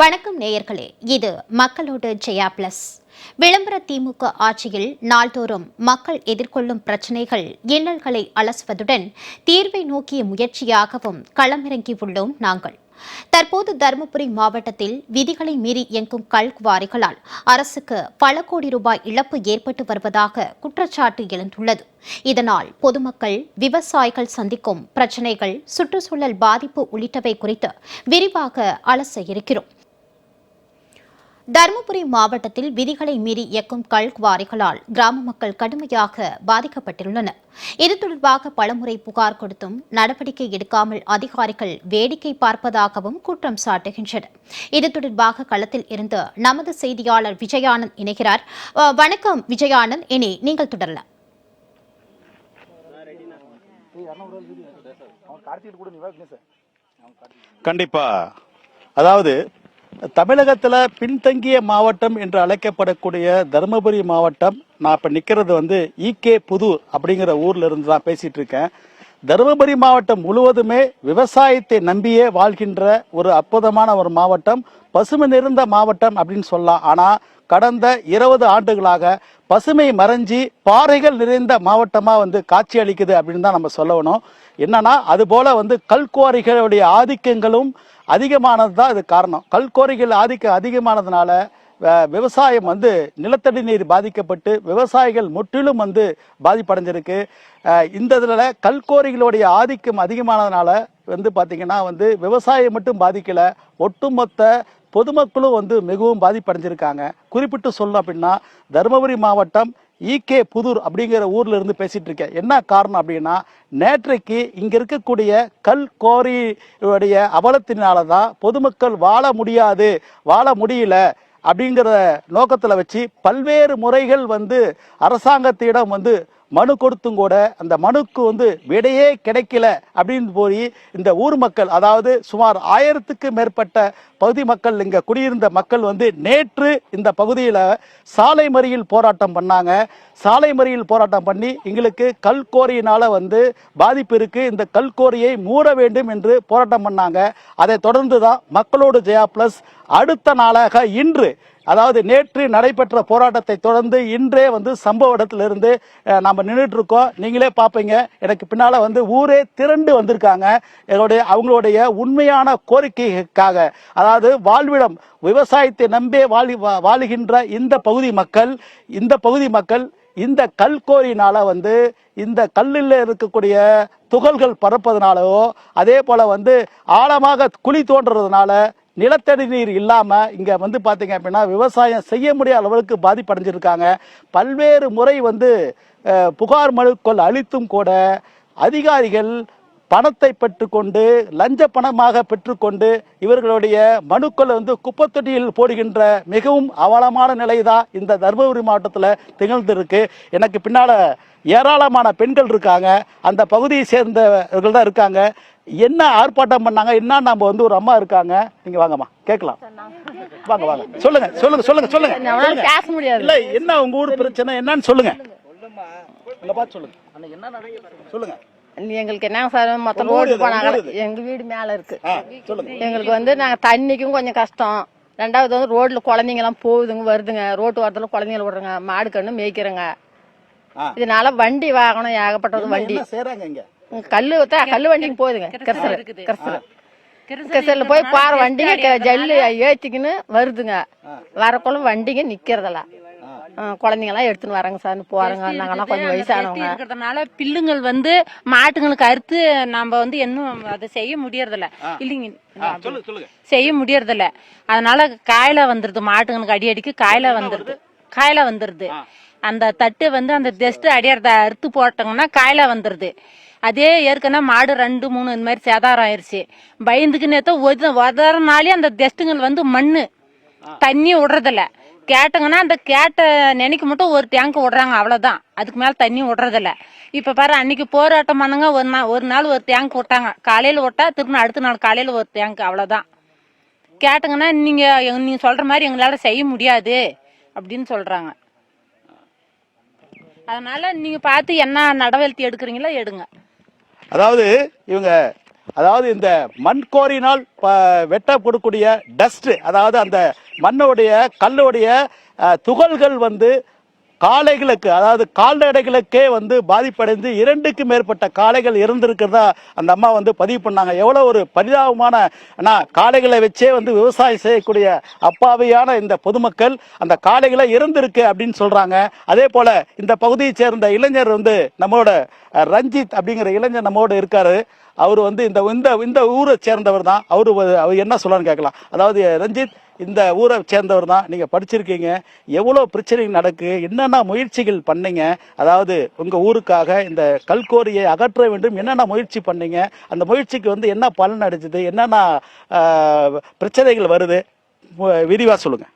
வணக்கம் நேயர்களே இது மக்களோடு ஜெயா பிளஸ். விளம்பர திமுக ஆட்சியில் நாள்தோறும் மக்கள் எதிர்கொள்ளும் பிரச்சினைகள் இன்னல்களை அலசுவதுடன் தீர்வை நோக்கிய முயற்சியாகவும் களமிறங்கியுள்ளோம் நாங்கள். தற்போது தருமபுரி மாவட்டத்தில் விதிகளை மீறி இயங்கும் கல்குவாரிகளால் அரசுக்கு பல கோடி ரூபாய் இழப்பு ஏற்பட்டு வருவதாக குற்றச்சாட்டு எழுந்துள்ளது. இதனால் பொதுமக்கள் விவசாயிகள் சந்திக்கும் பிரச்சினைகள் சுற்றுச்சூழல் பாதிப்பு உள்ளிட்டவை குறித்து விரிவாக அலச இருக்கிறோம். தருமபுரி மாவட்டத்தில் விதிகளை மீறி இயக்கும் கல்குவாரிகளால் கிராம மக்கள் கடுமையாக பாதிக்கப்பட்டுள்ளனர். இது தொடர்பாக பலமுறை புகார் கொடுத்தும் நடவடிக்கை எடுக்காமல் அதிகாரிகள் வேடிக்கை பார்ப்பதாகவும் குற்றம் சாட்டுகின்றனர். இது தொடர்பாக களத்தில் இருந்து நமது செய்தியாளர் விஜயானந்த் இணைகிறார். வணக்கம் விஜயானந்த். இனி நீங்கள் தொடரலாம். கண்டிப்பா. அதாவது தமிழகத்தில் பின்தங்கிய மாவட்டம் என்று அழைக்கப்படக்கூடிய தருமபுரி மாவட்டம் நான் இப்போ நிற்கிறது வந்து ஈகே புது அப்படிங்கிற ஊரில் இருந்து தான் பேசிகிட்டு இருக்கேன். தருமபுரி மாவட்டம் முழுவதுமே விவசாயத்தை நம்பியே வாழ்கின்ற ஒரு அற்புதமான ஒரு மாவட்டம். பசுமை நிறைந்த மாவட்டம் அப்படின்னு சொல்லலாம். ஆனால் கடந்த இருபது ஆண்டுகளாக பசுமை மறைஞ்சி பாறைகள் நிறைந்த மாவட்டமாக வந்து காட்சி அளிக்குது அப்படின்னு தான் நம்ம சொல்லணும் என்னன்னா அதுபோல் வந்து கல்குவாரிகளுடைய ஆதிக்கங்களும் அதிகமானது தான் இது காரணம். கல்குவாரிகள் ஆதிக்கம் அதிகமானதுனால விவசாயம் வந்து நிலத்தடி நீர் பாதிக்கப்பட்டு விவசாயிகள் முற்றிலும் வந்து பாதிப்படைஞ்சிருக்கு. இந்த இதில் கல்கோரிகளுடைய ஆதிக்கம் அதிகமானதுனால வந்து பார்த்திங்கன்னா வந்து விவசாயம் மட்டும் பாதிக்கலை ஒட்டுமொத்த பொதுமக்களும் வந்து மிகவும் பாதிப்படைஞ்சிருக்காங்க. குறிப்பிட்டு சொல்லணும் அப்படின்னா தருமபுரி மாவட்டம் ஈகே புதூர் அப்படிங்கிற ஊர்ல இருந்து பேசிட்டு இருக்கேன் என்ன காரணம் அப்படின்னா நேற்றைக்கு இங்க இருக்கக்கூடிய கல் கோரியுடைய அவலத்தினால தான் பொதுமக்கள் வாழ முடியாது வாழ முடியல அப்படிங்கிற நோக்கத்தில் வச்சு பல்வேறு முறைகள் வந்து அரசாங்கத்திடம் வந்து மனு கொடுத்தும் கூட அந்த மனுக்கு வந்து விடையே கிடைக்கல அப்படின்னு போய் இந்த ஊர் மக்கள் அதாவது சுமார் ஆயிரத்துக்கு மேற்பட்ட பகுதி மக்கள் இங்கே குடியிருந்த மக்கள் வந்து நேற்று இந்த பகுதியில் சாலை மறியல் போராட்டம் பண்ணாங்க. சாலை மறியல் போராட்டம் பண்ணி எங்களுக்கு கல்கோரியினால் வந்து பாதிப்பு இருக்குது இந்த கல்கோரியை மூட வேண்டும் என்று போராட்டம் பண்ணாங்க. அதை தொடர்ந்து தான் மக்களோடு ஜெயா ப்ளஸ் அடுத்த நாளாக இன்று அதாவது நேற்று நடைபெற்ற போராட்டத்தை தொடர்ந்து இன்றே வந்து சம்பவ இடத்திலிருந்து நம்ம நின்றுட்டு இருக்கோம் நீங்களே பார்ப்பீங்க. எனக்கு பின்னால் வந்து ஊரே திரண்டு வந்திருக்காங்க. எங்களுடைய அவங்களுடைய உண்மையான கோரிக்கைக்காக அதாவது வாழ்விடம் விவசாயத்தை நம்பே வாழி வா- வாழுகின்ற இந்த பகுதி மக்கள் இந்த பகுதி மக்கள் இந்த கல்கோரினால வந்து இந்த கல்லில் இருக்கக்கூடிய துகள்கள் பறப்பதுனாலோ அதே போல வந்து ஆழமாக குழி தோன்றதுனால நிலத்தடி நீர் இல்லாமல் இங்கே வந்து பார்த்தீங்க அப்படின்னா விவசாயம் செய்ய முடியாத அளவுக்கு பாதிப்படைஞ்சிருக்காங்க. பல்வேறு முறை வந்து புகார் மனுக்கள் அளித்தும் கூட அதிகாரிகள் பணத்தை பெற்றுக்கொண்டு லஞ்ச பணமாக பெற்றுக்கொண்டு இவர்களுடைய மனுக்களை வந்து குப்பத்தொட்டியில் போடுகின்ற மிகவும் அவலமான நிலை தான் இந்த தருமபுரி மாவட்டத்தில் திகழ்ந்திருக்கு. எனக்கு பின்னால் ஏராளமான பெண்கள் இருக்காங்க. அந்த பகுதியை சேர்ந்தவர்கள் தான் இருக்காங்க. என்ன ஆர்ப்பாட்டம் பண்ணாங்க? என்ன நம்ம வந்து ஒரு அம்மா இருக்காங்க? நீங்க வாங்கம்மா கேட்கலாம். வாங்க வாங்க. சொல்லுங்க சொல்லுங்க சொல்லுங்க சொல்லுங்க. இல்ல என்ன உங்க ஊர் பிரச்சனை? என்னன்னு சொல்லுங்க. சொல்லுங்க? சொல்லுங்க. எங்களுக்கு என்ன சார் மொத்தம் ரோடு போனாங்க. எங்க வீடு மேல இருக்கு. எங்களுக்கு வந்து நாங்க தண்ணிக்கும் கொஞ்சம் கஷ்டம். ரெண்டாவது வந்து ரோட்ல குழந்தைங்க எல்லாம் போகுதுங்க வருதுங்க. ரோட்டு ஓரத்துல குழந்தைங்கள விடுறங்க. மாடு கண்ணு மேய்க்கிறங்க. இதனால வண்டி வாகனம் ஏகப்பட்டது வண்டி. இங்க கல்லு வண்டிங்க போகுதுங்க கரிசல். கரிசல். கரிசல்ல போய் பாரு வண்டிங்க ஜல்லு ஏத்திக்கின்னு வருதுங்க. வரக்குள்ள வண்டிங்க நிக்கிறதில்ல. ஆ, குழந்தைங்க எல்லாம் எடுத்துன்னு வராங்க சார் போறாங்க நாங்கெல்லாம் கொஞ்சம் வயசானவங்க. இருக்கிறதுனால பில்லுங்கள் வந்து மாட்டுங்களுக்கு அறுத்து நம்ம வந்து இன்னும் அதை செய்ய முடியறதில்ல. இல்லைங்க செய்ய முடியறதில்ல. அதனால காயில வந்துருது மாட்டுங்களுக்கு அடி அடிக்கு காயில வந்துருது. காயில வந்துருது. அந்த தட்டு வந்து அந்த தெஸ்ட் அடியறத அறுத்து போட்டோம்னா காயில வந்துருது. அதே ஏற்கனவே மாடு ரெண்டு மூணு இந்த மாதிரி சேதாரம் ஆயிடுச்சு பயந்துக்கு உதற உதறனாலே அந்த டெஸ்ட்டுங்கள் வந்து மண் தண்ணி விடுறதில்ல. கேட்டங்கன்னா அந்த கேட்ட நினைக்க மட்டும் ஒரு டேங்க் விடுறாங்க அவ்வளோதான் அதுக்கு மேலே தண்ணி விடுறதில்ல. இப்போ பாரு அன்னைக்கு போராட்டம் பண்ணுங்க ஒரு நாள் ஒரு நாள் ஒரு டேங்க் விட்டாங்க. காலையில் விட்டா திரும்ப அடுத்த நாள் காலையில் ஒரு டேங்க் அவ்வளோதான் கேட்டங்கன்னா நீங்கள் நீங்கள் சொல்கிற மாதிரி எங்களால் செய்ய முடியாது அப்படின்னு சொல்கிறாங்க அதனால் நீங்கள் பார்த்து என்ன நடவடிக்கை எடுக்கிறீங்களோ எடுங்க. அதாவது இவங்க அதாவது இந்த மண் கோரினால் வெட்ட வெட்டப்படக்கூடிய டஸ்ட் அதாவது அந்த மண்ணுடைய கல்லுடைய துகள்கள் வந்து காளைகளுக்கு அதாவது கால்நடைகளுக்கே வந்து பாதிப்படைந்து இரண்டுக்கு மேற்பட்ட காளைகள் இறந்திருக்கிறதா அந்த அம்மா வந்து பதிவு பண்ணாங்க. எவ்வளோ ஒரு பரிதாபமான ஆனா, காளைகளை வச்சே வந்து விவசாயம் செய்யக்கூடிய அப்பாவியான இந்த பொதுமக்கள் அந்த காளைகளை இறந்திருக்கு அப்படின்னு சொல்கிறாங்க அதே போல் இந்த பகுதியை சேர்ந்த இளைஞர் வந்து நம்மளோட ரஞ்சித் அப்படிங்கிற இளைஞர் நம்மோடு இருக்காரு. அவர் வந்து இந்த இந்த இந்த ஊரை சேர்ந்தவர் தான். அவர் அவர் என்ன சொல்லான்னு கேட்கலாம். அதாவது ரஞ்சித் இந்த ஊரை சேர்ந்தவர் தான். நீங்கள் படிச்சிருக்கீங்க. எவ்வளோ பிரச்சனைகள் நடக்கு? என்னென்ன முயற்சிகள் பண்ணீங்க? அதாவது உங்கள் ஊருக்காக இந்த கல்கோரியை அகற்ற வேண்டும். என்னென்ன முயற்சி பண்ணீங்க? அந்த முயற்சிக்கு வந்து என்ன பலன் அடைஞ்சது என்னென்ன பிரச்சனைகள் வருது? விரிவாக சொல்லுங்கள்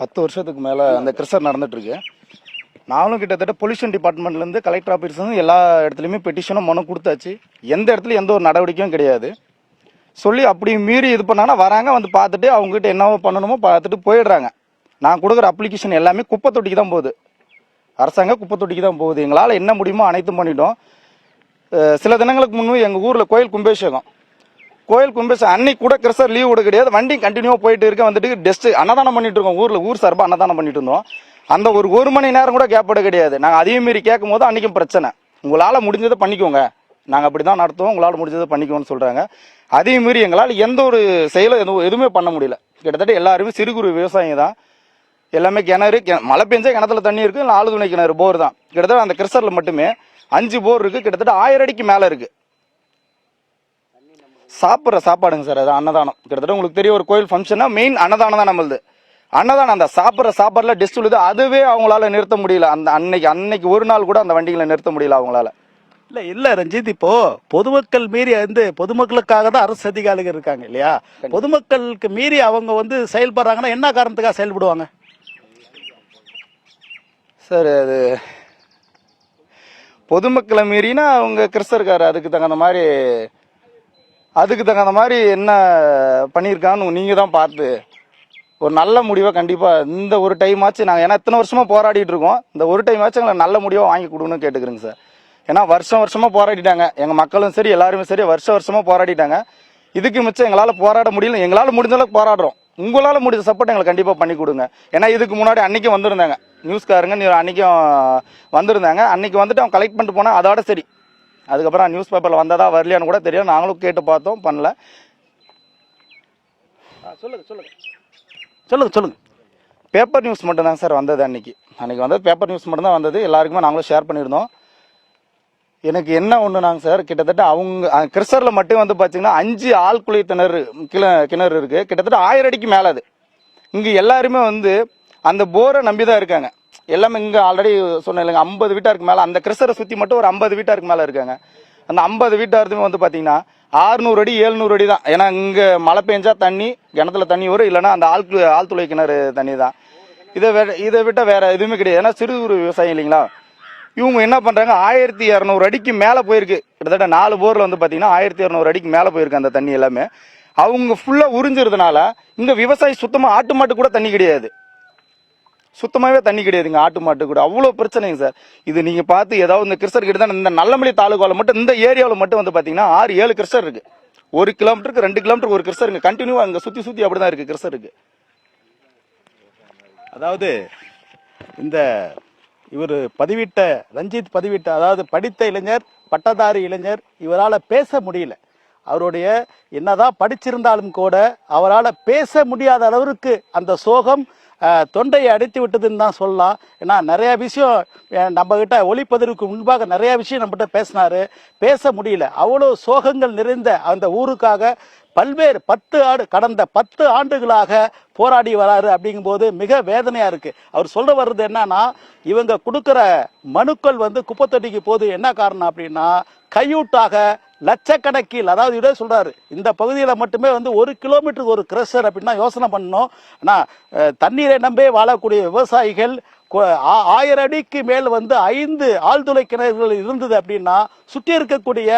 பத்து வருஷத்துக்கு மேலே அந்த கிறிஸ்டர் நடந்துட்டுருக்கு நானும் கிட்டத்தட்ட பொல்யூஷன் டிபார்ட்மெண்ட்லேருந்து கலெக்டர் ஆஃபீஸ்லேருந்து எல்லா இடத்துலையுமே பெட்டிஷனும் மனு கொடுத்தாச்சு. எந்த இடத்துல எந்த ஒரு நடவடிக்கையும் கிடையாது. சொல்லி அப்படி மீறி இது பண்ணாங்கன்னா வராங்க வந்து பார்த்துட்டு அவங்ககிட்ட என்னவோ பண்ணணுமோ பார்த்துட்டு போயிடுறாங்க. நான் கொடுக்குற அப்ளிகேஷன் எல்லாமே குப்பை தொட்டிக்கு தான் போகுது. அரசாங்க குப்பை தொட்டிக்கு தான் போகுது. எங்களால் என்ன முடியுமோ அனைத்தும் பண்ணிட்டோம். சில தினங்களுக்கு முன்பு எங்கள் ஊரில் கோயில் கும்பாபிஷேகம். கோயில் கும்பாபிஷேகம் அன்னைக்கு கூட கிறிஸ்தர் லீவ் விட கிடையாது. வண்டி கண்டினியூவாக போயிட்டு இருக்க வந்துட்டு டெஸ்ட் அன்னதானம் பண்ணிட்டு இருக்கோம். ஊரில் ஊர் சார்பாக அன்னதானம் பண்ணிட்டு இருந்தோம். அந்த ஒரு ஒரு மணி நேரம் கூட கேப் கிடையாது. நாங்கள் அதே மாரி கேட்கும் போது அன்றைக்கும் பிரச்சனை. உங்களால் முடிஞ்சதை பண்ணிக்கோங்க. நாங்கள் அப்படி தான் நடத்துவோம். உங்களால் முடிஞ்சதை பண்ணிக்கோன்னு சொல்கிறாங்க அதே மாரி எங்களால் எந்த ஒரு செயலும் எதுவும் எதுவுமே பண்ண முடியல. கிட்டத்தட்ட எல்லாருமே சிறு குறு விவசாயிங்க தான். எல்லாமே கிணறு மழை பெஞ்சா கிணத்துல தண்ணி இருக்குது இல்லை ஆளு துணை கிணறு போர் தான். கிட்டத்தட்ட அந்த கிறிஸ்டரில் மட்டுமே அஞ்சு போர் இருக்குது கிட்டத்தட்ட ஆயிரம் அடிக்கு மேலே இருக்குது சாப்பிட்ற சாப்பாடுங்க சார் அது அன்னதானம். கிட்டத்தட்ட உங்களுக்கு தெரிய ஒரு கோயில் ஃபங்க்ஷன்னா மெயின் அன்னதானம் தான் நம்மளுது. அன்னதானம் அந்த சாப்பிட்ற சாப்பாடுல டெஸ்ட் விழுது அதுவே அவங்களால நிறுத்த முடியல. அந்த அன்னைக்கு அன்னைக்கு ஒரு நாள் கூட அந்த வண்டிகளை நிறுத்த முடியல அவங்களால. இல்ல இல்ல ரஞ்சித் இப்போ பொதுமக்கள் மீறி வந்து பொதுமக்களுக்காக தான் அரசு அதிகாரிகள் இருக்காங்க இல்லையா? பொதுமக்களுக்கு மீறி அவங்க வந்து செயல்படுறாங்கன்னா என்ன காரணத்துக்காக செயல்படுவாங்க? சார் அது பொதுமக்களை மீறினா அவங்க கிறிஸ்தர்கார் அதுக்கு தகுந்த மாதிரி அதுக்கு தகுந்த மாதிரி என்ன பண்ணியிருக்கான்னு நீங்கள் தான் பார்த்து ஒரு நல்ல முடிவை கண்டிப்பாக இந்த ஒரு டைம் ஆச்சு நாங்கள் ஏன்னா இத்தனை வருஷமாக போராடிட்டு இருக்கோம். இந்த ஒரு டைம் ஆச்சு எங்களை நல்ல முடிவை வாங்கி கொடுங்கன்னு கேட்டுக்கிறேங்க சார். ஏன்னா வருஷம் வருஷமாக போராடிட்டாங்க. எங்கள் மக்களும் சரி எல்லாருமே சரி வருஷம் வருஷமாக போராடிட்டாங்க. இதுக்கு மிச்சம் எங்களால் போராட முடியல. எங்களால் முடிஞ்ச அளவுக்கு போராடுறோம். உங்களால் முடிஞ்ச சப்போர்ட் எங்களுக்கு கண்டிப்பாக பண்ணி கொடுங்க. ஏன்னா இதுக்கு முன்னாடி அன்றைக்கும் வந்திருந்தாங்க. நியூஸ்காரங்க நீ- அன்றைக்கும் வந்திருந்தாங்க. அன்றைக்கி வந்துட்டு அவங்க கலெக்ட் பண்ணிட்டு போனால் அதோட சரி. அதுக்கப்புறம் நியூஸ் பேப்பரில் வந்ததா வரலையான்னு கூட தெரியும் நாங்களும் கேட்டு பார்த்தோம் பண்ணல. சொல்லுங்க சொல்லுங்க. சொல்லுங்கள் சொல்லுங்கள் பேப்பர் நியூஸ் மட்டும் தான் சார் வந்தது அன்றைக்கி அன்னைக்கு வந்தது பேப்பர் நியூஸ் மட்டும்தான் வந்தது. எல்லாருக்குமே நாங்களும் ஷேர் பண்ணியிருந்தோம். எனக்கு என்ன ஒன்றுனாங்க சார் கிட்டத்தட்ட அவங்க கிறிஸ்டரில் மட்டும் வந்து பார்த்தீங்கன்னா அஞ்சு ஆழ்குழி திணறு கிண கிணறு இருக்குது கிட்டத்தட்ட ஆயிரம் அடிக்கு மேலே அது. இங்கே எல்லாருமே வந்து அந்த போரை நம்பி தான் இருக்காங்க. எல்லாமே இங்கே ஆல்ரெடி சொன்னேன் இல்லைங்க ஐம்பது வீட்டாருக்கு மேலே அந்த கிறிஸ்டரை சுற்றி மட்டும் ஒரு ஐம்பது வீட்டாருக்கு மேலே இருக்காங்க. அந்த ஐம்பது வீட்டாருமே வந்து பார்த்தீங்கன்னா ஆறுநூறு அடி ஏழ்நூறு அடி தான். ஏன்னா இங்கே மழை பெஞ்சா தண்ணி கிணத்துல தண்ணி வரும். இல்லைன்னா அந்த ஆழ்கு ஆழ்துளை கிணறு தண்ணி தான். இதை வே இதை விட்டால் வேறு எதுவுமே கிடையாது. ஏன்னா சிறு குறு விவசாயம் இல்லைங்களா? இவங்க என்ன பண்ணுறாங்க ஆயிரத்தி இரநூறு அடிக்கு மேலே போயிருக்கு. கிட்டத்தட்ட நாலு போரில் வந்து பார்த்தீங்கன்னா ஆயிரத்தி இரநூறு அடிக்கு மேலே போயிருக்கு அந்த தண்ணி எல்லாமே. அவங்க ஃபுல்லாக உறிஞ்சிருந்தனால இங்கே விவசாயி சுத்தமாக ஆட்டு மாட்டு கூட தண்ணி கிடையாது. சுத்தமாகவே தண்ணி கிடையாதுங்க ஆட்டு மாட்டு கூட. அவ்வளோ பிரச்சனைங்க சார். இது நீங்கள் பார்த்து ஏதாவது இந்த கிறிஸ்டர் கிட்ட தான் இந்த நல்லமலை தாலுகாவில் மட்டும் இந்த ஏரியாவில் மட்டும் வந்து பார்த்தீங்கன்னா ஆறு ஏழு கிறிஸ்டர் இருக்குது ஒரு கிலோமீட்டருக்கு ரெண்டு கிலோமீட்டருக்கு ஒரு கிறிஸ்டருங்க. கண்டினியூவாக அங்கே சுற்றி சுற்றி அப்படி தான் இருக்குது கிறிஸ்டருக்கு அதாவது இந்த இவர் பதிவிட்ட ரஞ்சித் பதிவிட்ட அதாவது படித்த இளைஞர் பட்டதாரி இளைஞர் இவரால் பேச முடியல. அவருடைய என்னதான் படிச்சிருந்தாலும் கூட அவரால் பேச முடியாத அளவிற்கு அந்த சோகம் தொண்டையை அடித்து விட்டதுன்னு தான் சொல்லலாம். ஏன்னா நிறைய விஷயம் நம்மக்கிட்ட நம்ம ஒளிப்பதற்கு முன்பாக நிறைய விஷயம் நம்மகிட்ட பேசினாரு. பேச முடியல. அவ்வளோ சோகங்கள் நிறைந்த அந்த ஊருக்காக பல்வேறு பத்து ஆண்டு கடந்த பத்து ஆண்டுகளாக போராடி வராரு அப்படிங்கும்போது மிக வேதனையாக இருக்குது அவர் சொல்ல வர்றது என்னன்னா இவங்க கொடுக்குற மனுக்கள் வந்து குப்பத்தொட்டிக்கு போகுது. என்ன காரணம் அப்படின்னா கையூட்டாக லட்சக்கணக்கில் அதாவது இதே சொல்கிறாரு இந்த பகுதியில் மட்டுமே வந்து ஒரு கிலோமீட்டருக்கு ஒரு கிரஷர் அப்படின்னா யோசனை பண்ணணும். ஆனால் தண்ணீரை நம்பே வாழக்கூடிய விவசாயிகள் ஆயிரம் அடிக்கு மேல் வந்து ஐந்து ஆழ்துளை கிணறுகள் இருந்தது அப்படின்னா சுற்றி இருக்கக்கூடிய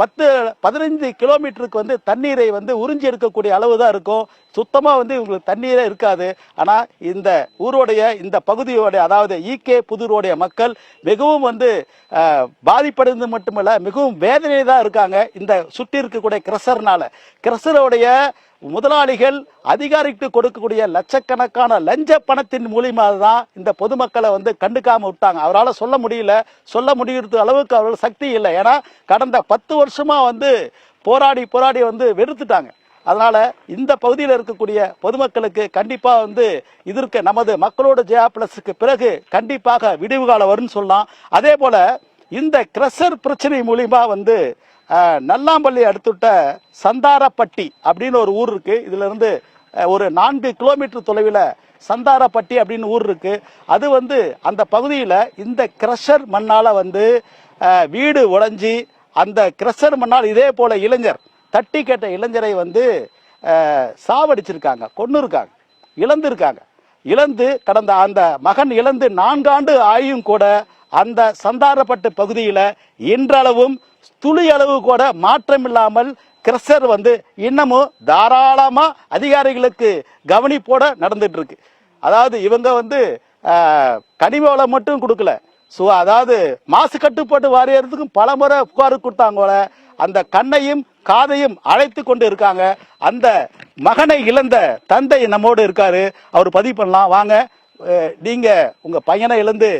பத்து பதினைந்து கிலோமீட்டருக்கு வந்து தண்ணீரை வந்து உறிஞ்சி எடுக்கக்கூடிய அளவு தான் இருக்கும். சுத்தமாக வந்து இவங்களுக்கு தண்ணீரே இருக்காது. ஆனால் இந்த ஊருடைய இந்த பகுதியோடைய அதாவது ஈகே புதூருடைய மக்கள் மிகவும் வந்து பாதிப்படைந்து மட்டுமல்ல மிகவும் வேதனை தான் இருக்காங்க. இந்த சுற்றி இருக்கக்கூடிய கிரசர்னால. கிரசருடைய முதலாளிகள் அதிகாரிக்கு கொடுக்கக்கூடிய லட்சக்கணக்கான லஞ்ச பணத்தின் மூலியமாக தான் இந்த பொதுமக்களை வந்து கண்டுக்காமல் விட்டாங்க. அவரால் சொல்ல முடியல. சொல்ல முடியறது அளவுக்கு அவர்கள் சக்தி இல்லை. ஏன்னா கடந்த பத்து வருஷமாக வந்து போராடி போராடி வந்து வெறுத்துட்டாங்க. அதனால் இந்த பகுதியில் இருக்கக்கூடிய பொதுமக்களுக்கு கண்டிப்பாக வந்து இதற்கு நமது மக்களோட ஜெயா பிளஸுக்கு பிறகு கண்டிப்பாக விடிவு காலம் வரும்னு சொல்லலாம். அதே போல் இந்த கிரஷர் பிரச்சனை மூலிமா வந்து நல்லாம்பள்ளி அடுத்துட்ட சந்தாரப்பட்டி அப்படின்னு ஒரு ஊர் இருக்கு. இதுல இருந்து ஒரு நான்கு கிலோமீட்டர் தொலைவில் சந்தாரப்பட்டி அப்படின்னு ஊர் இருக்கு. அது வந்து அந்த பகுதியில் இந்த கிரஷர் மண்ணால் வந்து வீடு உடைஞ்சி அந்த கிரஷர் மண்ணால் இதே போல இளைஞர் தட்டி கேட்ட இளைஞரை வந்து சாவடிச்சிருக்காங்க கொன்னு இருக்காங்க இழந்திருக்காங்க. இழந்து கடந்த அந்த மகன் இழந்து நான்காண்டு ஆயும் கூட அந்த சந்தாரப்பட்டு பகுதியில் இன்றளவும் துளி அளவு கூட மாற்றம் இல்லாமல் கிரஷர் வந்து இன்னமும் தாராளமாக அதிகாரிகளுக்கு கவனிப்போட நடந்துட்டு இருக்கு அதாவது இவங்க வந்து கனிம வளம் மட்டும் கொடுக்கல. ஸோ அதாவது மாசு கட்டுப்பாட்டு வாரியத்துக்கும் பல முறை புகார் கொடுத்தாங்க போல அந்த கண்ணையும் காதையும் அழைத்து கொண்டு இருக்காங்க. அந்த மகனை இழந்த தந்தை நம்மோடு இருக்காரு. அவர் பதிவு பண்ணலாம். வாங்க நீங்கள் நீங்க உங்க பையனை இழந்து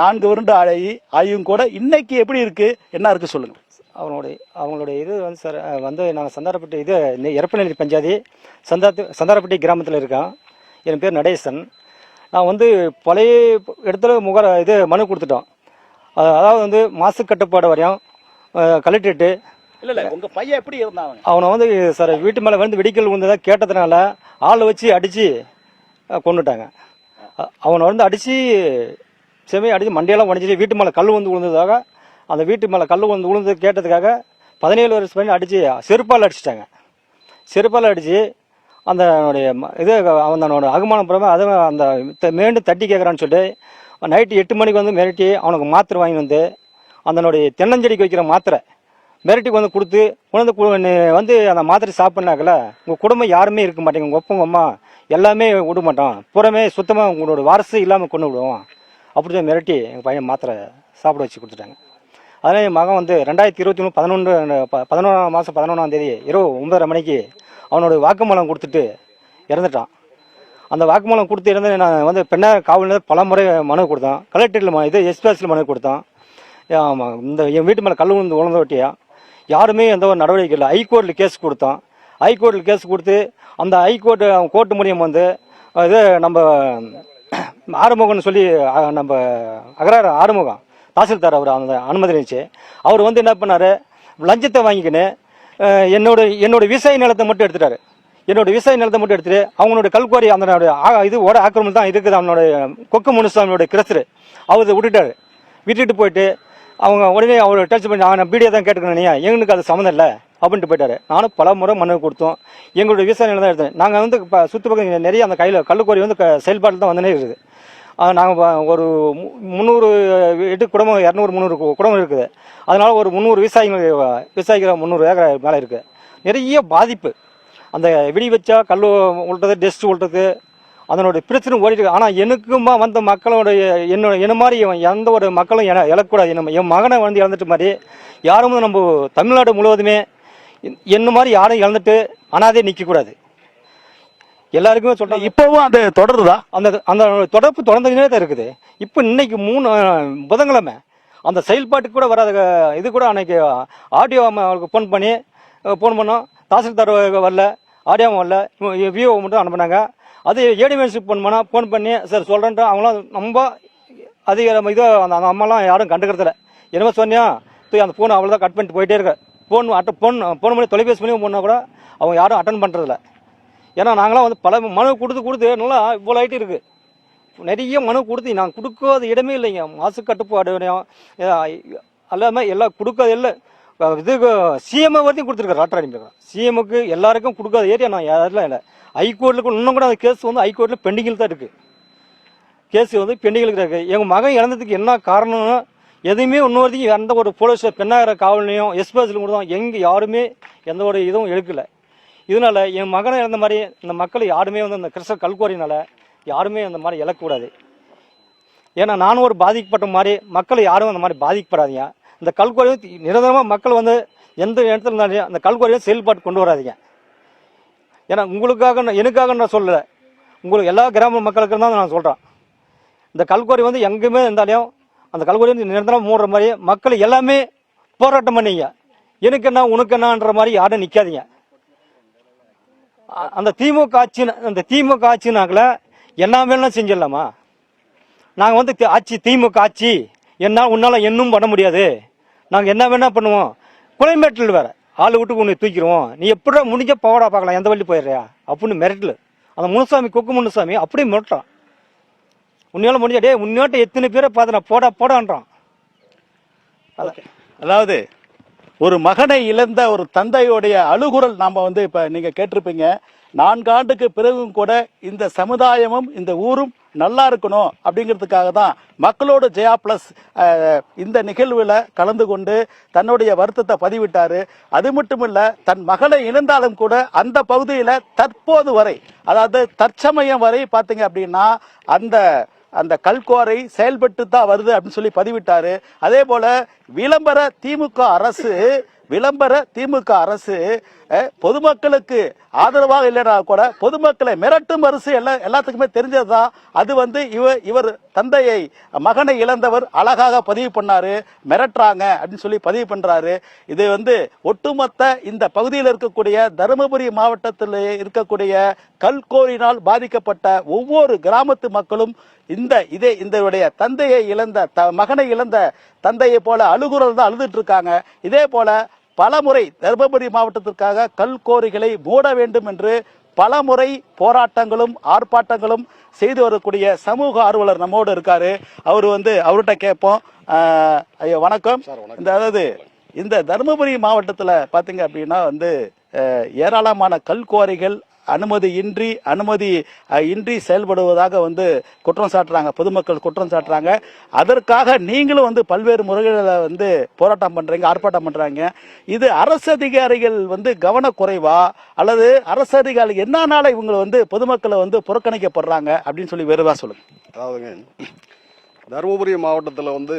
நான்கு வருட ஆகி ஆயும் கூட இன்னைக்கு எப்படி இருக்கு? என்ன இருக்கு சொல்லுங்க. அவங்களுடைய அவங்களுடைய இது வந்து சார் வந்து நாங்கள் சந்தாரப்பட்டி இது எரப்பநெல்லி பஞ்சாயத்து சந்தாத்து சந்தாரப்பட்டி கிராமத்தில் இருக்கோம் என் பேர் நடேசன். நான் வந்து பழைய இடத்துல முக இது மனு கொடுத்துட்டோம். அதாவது வந்து மாசு கட்டுப்பாடு வரையும் கலெக்டரேட்டு. இல்ல இல்ல உங்க பையன் எப்படி இருந்தாங்க அவனை? வந்து சார் வீட்டு மேலே வந்து வெடிக்கல் விழுந்ததா கேட்டதுனால ஆள் வச்சு அடித்து கொண்டுட்டாங்க அவனை வந்து அடித்து செமையை அடித்து மண்டையெல்லாம் உடஞ்சிச்சு வீட்டு மேலே கல் வந்து விழுந்ததாக அந்த வீட்டு மேலே கல் வந்து விழுந்தது கேட்டதுக்காக பதினேழு வருஷம் பண்ணி அடித்து செருப்பால் அடிச்சிட்டாங்க. செருப்பால் அடித்து அந்த ம- இது அவனோட அகுமானம் புறமே அதை அந்த த- மீண்டும் தட்டி கேட்குறான்னு சொல்லிட்டு நைட்டு எட்டு மணிக்கு வந்து மிரட்டி அவனுக்கு மாத்திரை வாங்கி வந்து அதனுடைய தென்னஞ்செடிக்கு வைக்கிற மாத்திரை மிரட்டிக்கு வந்து கொடுத்து கொண்டு கு- வந்து அந்த மாத்திரை சாப்பிட்னாக்கல உங்கள் குடும்பம் யாருமே இருக்க மாட்டேங்க உங்கள் ஒப்பங்க அம்மா எல்லாமே விட மாட்டோம். புறமே சுத்தமாக உங்களோட வாரசு இல்லாமல் கொண்டு விடுவோம். அப்படி தான் மிரட்டி எங்கள் பையன் மாத்திரை சாப்பிட வச்சு கொடுத்துட்டாங்க. அதனால் என் மகன் வந்து ரெண்டாயிரத்தி இருபத்தி மூணு பதினொன்று பதினொன்றாம் மாதம் பதினொன்றாம் தேதி இரவு ஒன்பதரை மணிக்கு அவனோட வாக்குமூலம் கொடுத்துட்டு இறந்துட்டான். அந்த வாக்குமூலம் கொடுத்து இறந்து நான் வந்து பெண்ணை காவல் பல முறை மனு கொடுத்தான். கலெக்டரில் இது எஸ்பிஎஸில் மனு கொடுத்தான். இந்த என் வீட்டு மேலே கல் விழுந்து உழந்த ஒட்டியா? யாருமே எந்த ஒரு நடவடிக்கை இல்லை. ஹைகோர்ட்டில் கேஸ் கொடுத்தான். ஹைகோர்ட்டில் கேஸ் கொடுத்து அந்த ஹைகோர்ட்டு கோர்ட்டு மூலியம் வந்து இது நம்ம ஆறுமுகம்னு சொல்லி நம்ம அகரார் ஆறுமுகம். தாசில்தார் அவர் அந்த அனுமதி இருந்துச்சு. அவர் வந்து என்ன பண்ணார்? லஞ்சத்தை வாங்கிக்கின்னு என்னோட என்னோட விவசாய நிலத்தை மட்டும் எடுத்துட்டாரு. என்னோட விவசாய நிலத்தை மட்டும் எடுத்துட்டு அவங்களோட கல்குவாரி அந்த ஆ- இது ஓட ஆக்கிரமம் தான் இருக்குது. அவனோட கொக்கு முனுசாமியோட கிரஸ்ரு அவர் விட்டுட்டாரு. விட்டுட்டு போயிட்டு அவங்க உடனே அவரை டச் பண்ணி நான் பீடியை தான் கேட்டுக்கணும் நீ எங்களுக்கு அது சம்மந்தம் இல்லை. அப்படின்ட்டு போயிட்டாரு. நானும் பல முறை மனு கொடுத்தோம். எங்களுடைய விவசாய நிலம் தான் எடுத்தேன். நாங்கள் வந்து இப்போ சுற்று பக்கம் நிறைய அந்த கையில் கல்லுக்கோரி வந்து செயல்பாட்டில் தான் வந்துனே இருக்குது. நாங்கள் ஒரு முந்நூறு எட்டு குடும்பம் இரநூறு முந்நூறு குடும்பம் இருக்குது. அதனால் ஒரு முந்நூறு விவசாயிகள் விவசாயிகள் முந்நூறு ஏக்கர் மேலே இருக்குது நிறைய பாதிப்பு. அந்த விடி வச்சா கல் உள்றது டெஸ்ட் உள்றது அதனுடைய பிரச்சனை ஓடிட்டு ஆனால் எனக்குமா வந்த மக்களுடைய என்னோட என்ன மாதிரி எந்த ஒரு மக்களும் என இழக்கூடாது நம்ம என் மகனை வந்து இழந்துட்டு மாதிரி யாரும் நம்ம தமிழ்நாடு முழுவதுமே என்ன மாதிரி யாரும் இழந்துட்டு அனாதே நிற்கக்கூடாது எல்லாருக்குமே சொல்கிறேன் இப்பவும் அது தொடருதா? அந்த அந்த தொடர்பு தொடர்ந்துனே தான் இருக்குது. இப்போ இன்னைக்கு மூணு புதன்கிழமை. அந்த செயல்பாட்டுக்கு கூட வராத இது கூட அன்னைக்கு ஆடியோ அவங்களுக்கு ஃபோன் பண்ணி ஃபோன் பண்ணோம். தாசில்தார் வரல ஆடியோ வரல விஓ மட்டும் அனுப்புனாங்க. அது ஏடிஎம்எஸ்க்கு ஃபோன் பண்ணால் ஃபோன் பண்ணி சார் சொல்கிறேன்ட்டு அவங்களாம் ரொம்ப அதிக இது அந்த அந்த அம்மாலாம் யாரும் கண்டுக்கிறதில்ல. என்னமோ சொன்னியா? தூக்கி அந்த ஃபோன் அவ்வளோதான் கட் பண்ணிட்டு போயிட்டே இருக்க. ஃபோன் அட்ட ஃபோன் ஃபோன் பண்ணி தொலைபேசி பண்ணி பண்ணால் கூட அவங்க யாரும் அட்டன் பண்ணுறதில்ல ஏன்னா நாங்களாம் வந்து பல மனு கொடுத்து கொடுத்து நல்லா இவ்வளோ ஆகிட்டு இருக்குது நிறைய மனு கொடுத்து நான் கொடுக்காத இடமே இல்லைங்க. மாசு கட்டுப்பாடு எல்லாமே எல்லாம் கொடுக்காத இல்லை இது சிஎம்ஐ வரைக்கும் கொடுத்துருக்காரு ராட்டாடி சிஎம்முக்கு எல்லாருக்கும் கொடுக்காத ஏரியா நான் யாரெல்லாம் இல்லை. ஹைகோர்ட்டில் கூட இன்னும் கூட அந்த கேஸ் வந்து ஹைகோர்ட்டில் பெண்டிங்கில் தான் இருக்குது கேஸ் வந்து பெண்டிங்கில் இருக்கு. எங்கள் மகன் இறந்ததுக்கு என்ன காரணம்னு எதுவுமே இன்னொருத்தையும் எந்த ஒரு போலீஸ் பெண்ணாகிற காவலையும் எஸ்பிஎஸ்ல கூட தான் எங்கே யாருமே எந்த ஒரு இதுவும் எடுக்கலை. இதனால என் மகனை இறந்த மாதிரி இந்த மக்கள் யாருமே வந்து அந்த கிறிஸ்தவ கல்குவாரினால யாருமே அந்த மாதிரி இழக்கக்கூடாது ஏன்னா நானும் ஒரு பாதிக்கப்பட்ட மாதிரி மக்கள் யாரும் அந்த மாதிரி பாதிக்கப்படாதீங்க. இந்த கல்குவாரி நிரந்தரமாக மக்கள் வந்து எந்த இடத்துல இருந்தாலும் அந்த கல்குவாரியை செயல்பாட்டு கொண்டு வராதீங்க. ஏன்னா உங்களுக்காக எனக்காக நான் சொல்லலை. உங்களுக்கு எல்லா கிராம மக்களுக்கு தான் நான் சொல்கிறேன் இந்த கல்குவாரி வந்து எங்கேயுமே இருந்தாலையும் அந்த கல்குவாரி வந்து நிரந்தரம் மூடுற மாதிரி மக்கள் எல்லாமே போராட்டம் பண்ணீங்க. எனக்கு என்ன உனக்கு என்னன்ற மாதிரி யாரும் நிற்காதீங்க அந்த திமுக ஆட்சி அந்த திமுக ஆட்சினாக்கில் என்ன வேணாலும் செஞ்சிடலாமா? நாங்கள் வந்து ஆட்சி திமுக ஆட்சி என்ன உன்னால என்னும் பண்ண முடியாது. நாங்கள் என்ன வேணால் பண்ணுவோம். குலைமேட்டில் வேறு ஆள் விட்டு உன்னை தூக்கிடுவோம். நீ எப்படா முடிஞ்ச போடா பார்க்கலாம் எந்த வழி போயிடுறியா? அப்படின்னு மிரட்டல். அந்த முனுசாமி கொக்கு முனுசாமி அப்படியே மிரட்டுறான். உன்னையால முடிஞ்சா டே உன்னோட்ட எத்தனை பேரை பார்த்து நான் போடா போடான்றான். அதாவது ஒரு மகனை இழந்த ஒரு தந்தையுடைய அழுகுரல் நாம் வந்து இப்போ நீங்கள் கேட்டிருப்பீங்க. நான்காண்டுக்கு பிறகும் கூட இந்த சமுதாயமும் இந்த ஊரும் நல்லா இருக்கணும் அப்படிங்கிறதுக்காக தான் மக்களோட ஜெயா பிளஸ் இந்த நிகழ்வில் கலந்து கொண்டு தன்னுடைய வருத்தத்தை பதிவிட்டார். அது மட்டும் இல்லை தன் மகளை இழந்தாலும் கூட அந்த பகுதியில் தற்போது வரை அதாவது தற்சமயம் வரை பார்த்தீங்க அப்படின்னா அந்த அந்த கல்குவாரை செயல்பட்டு தான் வருது அப்படின்னு சொல்லி பதிவிட்டாரு. அதே போல விளம்பர திமுக அரசு விளம்பர திமுக அரசு பொதுமக்களுக்கு ஆதரவாக இல்லைனா கூட பொதுமக்களை மிரட்டும் அரசு எல்லா எல்லாத்துக்குமே தெரிஞ்சதுதான். அது வந்து இவர் இவர் தந்தையை மகனை இழந்தவர் அழகாக பதிவு பண்ணாரு மிரட்டுறாங்க அப்படின்னு சொல்லி பதிவு பண்றாரு. இது வந்து ஒட்டுமொத்த இந்த பகுதியில் இருக்கக்கூடிய தருமபுரி மாவட்டத்தில் இருக்கக்கூடிய கல்கோரினால் பாதிக்கப்பட்ட ஒவ்வொரு கிராமத்து மக்களும் இந்த இதே இந்த தந்தையை இழந்த த- மகனை இழந்த தந்தையை போல அழுகுறல் தான் அழுதுட்டு இருக்காங்க. இதே போல பலமுறை தருமபுரி மாவட்டத்திற்காக கல்கோரிகளை மூட வேண்டும் என்று பலமுறை போராட்டங்களும் ஆர்ப்பாட்டங்களும் செய்து வரக்கூடிய சமூக ஆர்வலர் நம்மோடு இருக்காரு. அவர் வந்து அவர்கிட்ட கேட்போம். ஐயா வணக்கம். இந்த அதாவது இந்த தருமபுரி மாவட்டத்தில் பார்த்தீங்க அப்படின்னா வந்து ஏராளமான கல்குவாரிகள் அனுமதி இன்றி அனுமதி இன்றி செயல்படுவதாக வந்து குற்றம் சாட்டுறாங்க. பொதுமக்கள் குற்றம் சாட்டுறாங்க. அதற்காக நீங்களும் வந்து பல்வேறு முறைகளில் வந்து போராட்டம் பண்ணுறீங்க ஆர்ப்பாட்டம் பண்ணுறாங்க இது அரசு அதிகாரிகள் வந்து கவனக்குறைவா? அல்லது அரசு அதிகாரிகள் என்னனால இவங்க வந்து பொதுமக்களை வந்து புறக்கணிக்கப்படுறாங்க? அப்படின்னு சொல்லி விரைவா சொல்லுங்க. அதாவதுங்க தருமபுரி மாவட்டத்தில் வந்து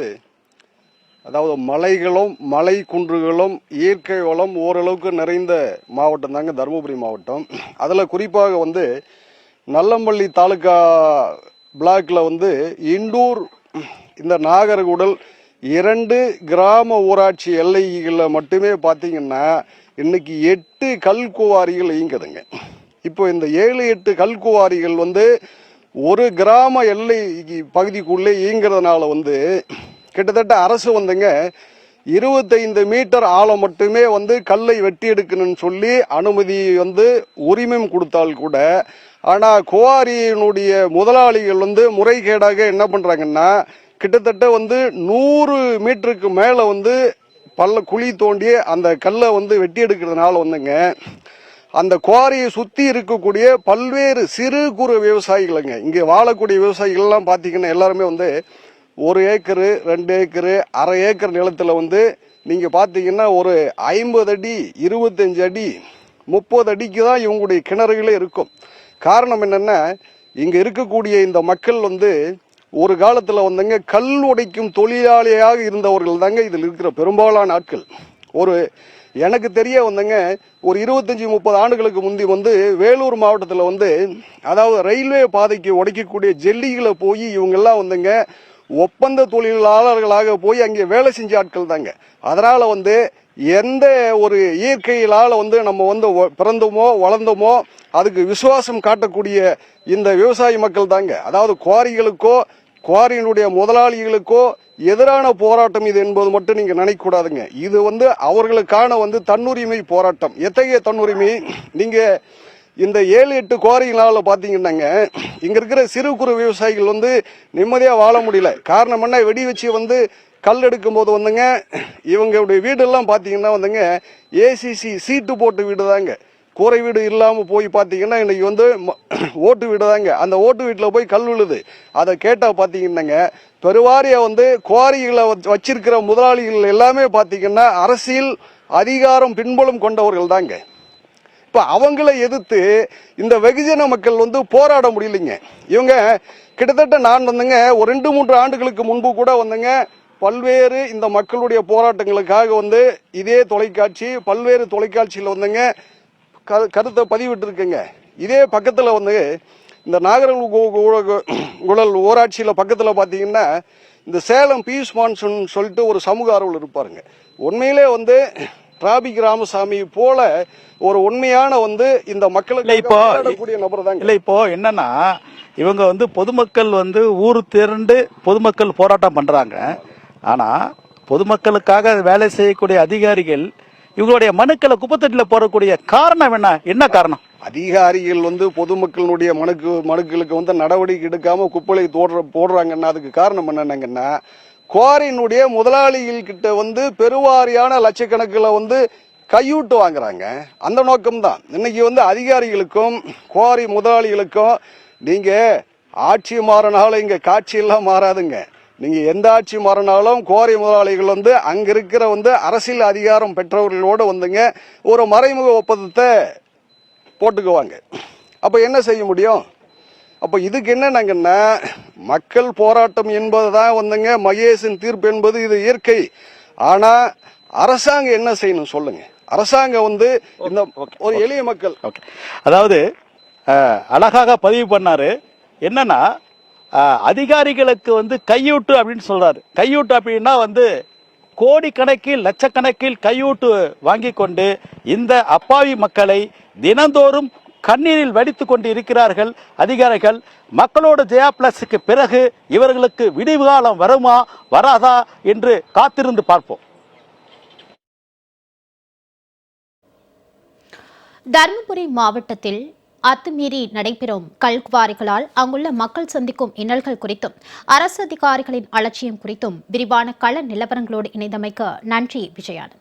அதாவது மலைகளும் மலை குன்றுகளும் இயற்கை வளம் ஓரளவுக்கு நிறைந்த மாவட்டம் தாங்க தருமபுரி மாவட்டம். அதில் குறிப்பாக வந்து நல்லம்பள்ளி தாலுக்கா பிளாக்கில் வந்து இண்டூர் இந்த நாகர்கூடல் இரண்டு கிராம ஊராட்சி எல்லைகளில் மட்டுமே பார்த்தீங்கன்னா இன்னைக்கு எட்டு கல்குவாரிகள் இயங்குதுங்க. இப்போ இந்த ஏழு எட்டு கல்குவாரிகள் வந்து ஒரு கிராம எல்லை பகுதிக்குள்ளே இயங்குறதுனால வந்து கிட்டத்தட்ட அரசு வந்துங்க இருபத்தைந்து மீட்டர் ஆழம் மட்டுமே வந்து கல்லை வெட்டி எடுக்கணும்னு சொல்லி அனுமதி வந்து உரிமம் கொடுத்தால் கூட ஆனால் குவாரியினுடைய முதலாளிகள் வந்து முறைகேடாக என்ன பண்ணுறாங்கன்னா கிட்டத்தட்ட வந்து நூறு மீட்டருக்கு மேலே வந்து பல்ல குழி தோண்டி அந்த கல்லை வந்து வெட்டி எடுக்கிறதுனால வந்துங்க அந்த குவாரியை சுற்றி இருக்கக்கூடிய பல்வேறு சிறு குறு விவசாயிகளுங்க இங்கே வாழக்கூடிய விவசாயிகள்லாம் பார்த்தீங்கன்னா எல்லாருமே வந்து ஒரு ஏக்கரு ரெண்டு ஏக்கரு அரை ஏக்கர் நிலத்தில் வந்து நீங்கள் பார்த்தீங்கன்னா ஒரு ஐம்பது அடி இருபத்தஞ்சு அடி முப்பது அடிக்கு தான் இவங்களுடைய கிணறுகளே இருக்கும். காரணம் என்னென்னா இங்கே இருக்கக்கூடிய இந்த மக்கள் வந்து ஒரு காலத்தில் வந்தங்க கல் உடைக்கும் தொழிலாளியாக இருந்தவர்கள் தாங்க இதில் இருக்கிற பெரும்பாலான ஆட்கள். ஒரு எனக்கு தெரிய வந்தங்க ஒரு இருபத்தஞ்சி முப்பது ஆண்டுகளுக்கு முந்தி வந்து வேலூர் மாவட்டத்தில் வந்து அதாவது ரயில்வே பாதைக்கு உடைக்கக்கூடிய ஜெல்லிகளை போய் இவங்கெல்லாம் வந்துங்க ஒப்பந்த தொழிலாளர்களாக போய் அங்கே வேலை செஞ்ச ஆட்கள் தாங்க. அதனால் வந்து எந்த ஒரு இயற்கையிலால் வந்து நம்ம வந்து பிறந்தோமோ வளர்ந்தோமோ அதுக்கு விசுவாசம் காட்டக்கூடிய இந்த விவசாய மக்கள் தாங்க. அதாவது குவாரிகளுக்கோ குவாரியினுடைய முதலாளிகளுக்கோ எதிரான போராட்டம் இது என்பது மட்டும் நீங்கள் நினைக்கக்கூடாதுங்க. இது வந்து அவர்களுக்கான வந்து தன்னுரிமை போராட்டம். எத்தகைய தன்னுரிமை? நீங்கள் இந்த ஏழு எட்டு குவாரிகளால பார்த்தீங்கன்னாங்க இங்கே இருக்கிற சிறு குறு விவசாயிகள் வந்து நிம்மதியாக வாழ முடியல. காரணம் என்ன? வெடி வச்சு வந்து கல் எடுக்கும்போது வந்துங்க இவங்களுடைய வீடெல்லாம் பார்த்தீங்கன்னா வந்துங்க ஏசிசி சீட்டு போட்டு வீடு தாங்க கூரை வீடு இல்லாமல் போய் பார்த்தீங்கன்னா இன்னைக்கு வந்து ஓட்டு வீடு தாங்க அந்த ஓட்டு வீட்டில் போய் கல் விழுது. அதை கேட்டால் பார்த்தீங்கன்னாங்க பெருவாரியாக வந்து குவாரிகளை வச்சு- வச்சிருக்கிற முதலாளிகள் எல்லாமே பார்த்தீங்கன்னா அரசியல் அதிகாரம் பின்புலம் கொண்டவர்கள் தாங்க இப்போ அவங்கள எதிர்த்து இந்த வெகுஜன மக்கள் வந்து போராட முடியலைங்க. இவங்க கிட்டத்தட்ட நான் வந்துங்க ஒரு ரெண்டு மூன்று ஆண்டுகளுக்கு முன்பு கூட வந்துங்க. பல்வேறு இந்த மக்களுடைய போராட்டங்களுக்காக வந்து இதே தொலைக்காட்சி பல்வேறு தொலைக்காட்சியில் வந்துங்க. கருத்தை பதிவிட்டுருக்குங்க. இதே பக்கத்தில் வந்து இந்த நாகர்குழல் ஊராட்சியில் பக்கத்தில் பார்த்தீங்கன்னா இந்த சேலம் பீஸ் மான்சூன் சொல்லிட்டு ஒரு சமூக ஆர்வலர் இருப்பாருங்க. உண்மையிலே வந்து டிராபிக் ராமசாமி போல ஒரு உண்மையான வந்து இந்த மக்களுக்கு இப்போ நபர் தாங்க இல்ல இப்போ என்னன்னா இவங்க வந்து பொதுமக்கள் வந்து ஊர் திரண்டு பொதுமக்கள் போராட்டம் பண்றாங்க. ஆனா பொதுமக்களுக்காக வேலை செய்யக்கூடிய அதிகாரிகள் இவங்களுடைய மனுக்களை குப்பத்தட்டில போடக்கூடிய காரணம் என்ன? என்ன காரணம்? அதிகாரிகள் வந்து பொதுமக்களுடைய மனுக்கு மனுக்களுக்கு வந்து நடவடிக்கை எடுக்காம குப்பலை தோடுற போடுறாங்கன்னா அதுக்கு காரணம் என்னன்னாங்கன்னா குவாரியினுடைய முதலாளிகள்கிட்ட வந்து பெருவாரியான லட்சக்கணக்கில் வந்து கையூட்டு வாங்குறாங்க. அந்த நோக்கம்தான். இன்னைக்கு வந்து அதிகாரிகளுக்கும் குவாரி முதலாளிகளுக்கும் நீங்கள் ஆட்சி மாறினாலும் இங்கே காட்சியெல்லாம் மாறாதுங்க. நீங்கள் எந்த ஆட்சி மாறினாலும் கோரி முதலாளிகள் வந்து அங்கே இருக்கிற வந்து அரசியல் அதிகாரம் பெற்றவர்களோடு வந்துங்க ஒரு மறைமுக ஒப்பந்தத்தை போட்டுக்குவாங்க. அப்போ என்ன செய்ய முடியும்? அப்ப இதுக்கு என்னன்னாங்கன்னா மக்கள் போராட்டம் என்பதுதான் வந்துங்க மகேஷின் தீர்ப்பு என்பது இது இயற்கை. ஆனா அரசாங்கம் என்ன செய்யணும் சொல்லுங்க. அரசாங்கம் வந்து இந்த ஒரு எளிய மக்கள். ஓகே அதாவது அழகாக பதிவு பண்ணாரு. என்னன்னா அதிகாரிகளுக்கு வந்து கையூட்டு அப்படின்னு சொல்றாரு. கையூட்டு அப்படின்னா வந்து கோடிக்கணக்கில் லட்சக்கணக்கில் கையூட்டு வாங்கி கொண்டு இந்த அப்பாவி மக்களை தினந்தோறும் கண்ணீரில் வடித்துக் கொண்டு இருக்கிறார்கள் அதிகாரிகள். மக்களோட ஜெயா பிளஸுக்கு பிறகு இவர்களுக்கு விடிவு காலம் வருமா வராதா என்று காத்திருந்து பார்ப்போம். தருமபுரி மாவட்டத்தில் அத்துமீறி நடைபெறும் கல்குவாரிகளால் அங்குள்ள மக்கள் சந்திக்கும் இன்னல்கள் குறித்தும் அரசு அதிகாரிகளின் அலட்சியம் குறித்தும் விரிவான கள நிலவரங்களோடு இணைந்தமைக்கு நன்றி விஜயானந்த்.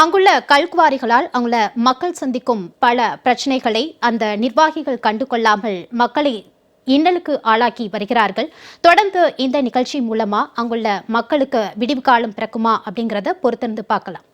அங்குள்ள கல்குவாரிகளால் அங்குள்ள மக்கள் சந்திக்கும் பல பிரச்சனைகளை அந்த நிர்வாகிகள் கண்டுகொள்ளாமல் மக்களை இன்னலுக்கு ஆளாக்கி வருகிறார்கள். தொடர்ந்து இந்த நிகழ்ச்சி மூலமா அங்குள்ள மக்களுக்கு விடிவு காலம் பிறக்குமா அப்படிங்கறத பொறுத்திருந்து பார்க்கலாம்.